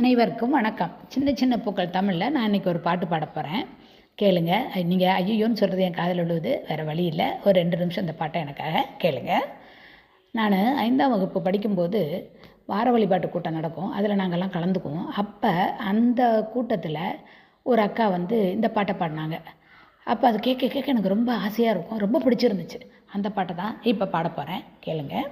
அனைவருக்கும் வணக்கம். சின்ன சின்ன பூக்கள் தமிழில் நான் இன்றைக்கி ஒரு பாட்டு பாட போகிறேன் கேளுங்க. நீங்கள் ஐயோன்னு சொல்கிறது என் காதில் விழுவுது. வேறு வழி இல்லை. ஒரு ரெண்டு நிமிஷம் இந்த பாட்டை எனக்காக கேளுங்க. நான் ஐந்தாம் வகுப்பு படிக்கும்போது வார வழிபாட்டு கூட்டம் நடக்கும். அதில் நாங்கள்லாம் கலந்துக்குவோம். அப்போ அந்த கூட்டத்தில் ஒரு அக்கா வந்து இந்த பாட்டை பாடினாங்க. அப்போ அது கேட்க கேட்க எனக்கு ரொம்ப ஆசையாக இருக்கும். ரொம்ப பிடிச்சிருந்துச்சு. அந்த பாட்டை தான் இப்போ பாட போகிறேன் கேளுங்கள்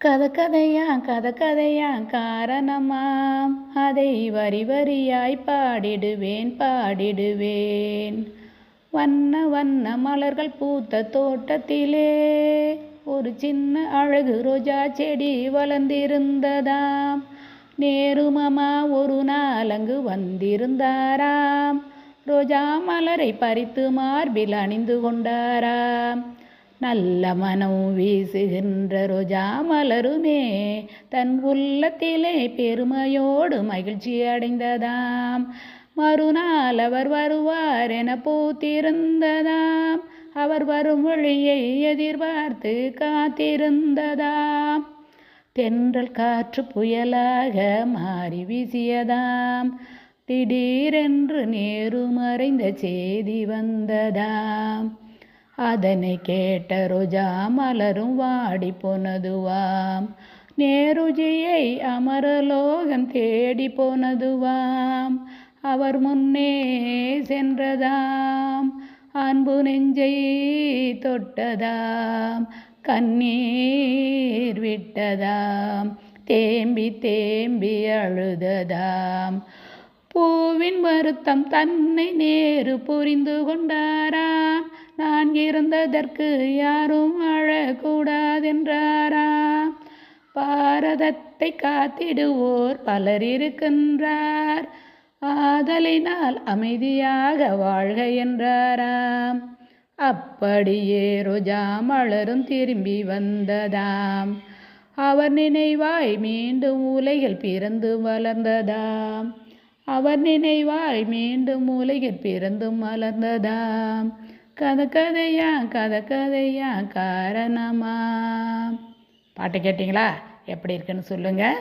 கதை கதையா கதை கதையா காரணமாம் அதை வரி வரியாய் பாடிடுவேன் பாடிடுவேன். வண்ண வண்ண மலர்கள் பூத்த தோட்டத்திலே ஒரு சின்ன அழகு ரோஜா செடி வளர்ந்திருந்ததாம். நேருமமா ஒரு நாளங்கு வந்திருந்தாராம். ரோஜா மலரை பறித்து மார்பில் அணிந்து கொண்டாராம். நல்ல மனம் வீசுகின்ற ரோஜா மலருமே. தன் உள்ளத்திலே பெருமையோடு மகிழ்ச்சி அடைந்ததாம். மறுநாள் அவர் வருவார் என பூத்திருந்ததாம். அவர் வரும் வழியை எதிர்பார்த்து காத்திருந்ததாம். தென்றல் காற்று புயலாக மாறி வீசியதாம். திடீரென்று நேரு மறைந்த செய்தி வந்ததாம். அதனை கேட்ட ருஜா மலரும் வாடி போனதுவாம். நேருஜியை அமரலோகம் தேடி போனதுவாம். அவர் முன்னே சென்றதாம். அன்பு நெஞ்சை தொட்டதாம். கண்ணீர் விட்டதாம். தேம்பி தேம்பி அழுததாம். பூவின் வருத்தம் தன்னை நேரு புரிந்து கொண்டாராம் நான் இருந்ததற்கு யாரும் அழக்கூடாதென்றாரா? பாரதத்தை காத்திடுவோர் பலர் இருக்கின்றார். ஆதலினால் அமைதியாக வாழ்க என்றாராம். அப்படியே ரோஜா மலரும் திரும்பி வந்ததாம். அவர் நினைவாய் மீண்டும் உலகில் பிறந்து வளர்ந்ததாம். அவர் நினைவாய் மீண்டும் உலகில் பிறந்தும் மலர்ந்ததாம். கதை கதையா கதை கதையா காரணமா? பாட்டு கேட்டிங்களா? எப்படி இருக்குன்னு சொல்லுங்கள்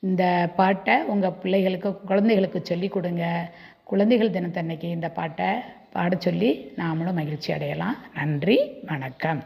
இந்த பாட்டை உங்கள் பிள்ளைகளுக்கு குழந்தைகளுக்கு சொல்லி கொடுங்க. குழந்தைகள் தினத்தன்னைக்கு இந்த பாட்டை பாட சொல்லி நாமளும் மகிழ்ச்சி அடையலாம். நன்றி வணக்கம்.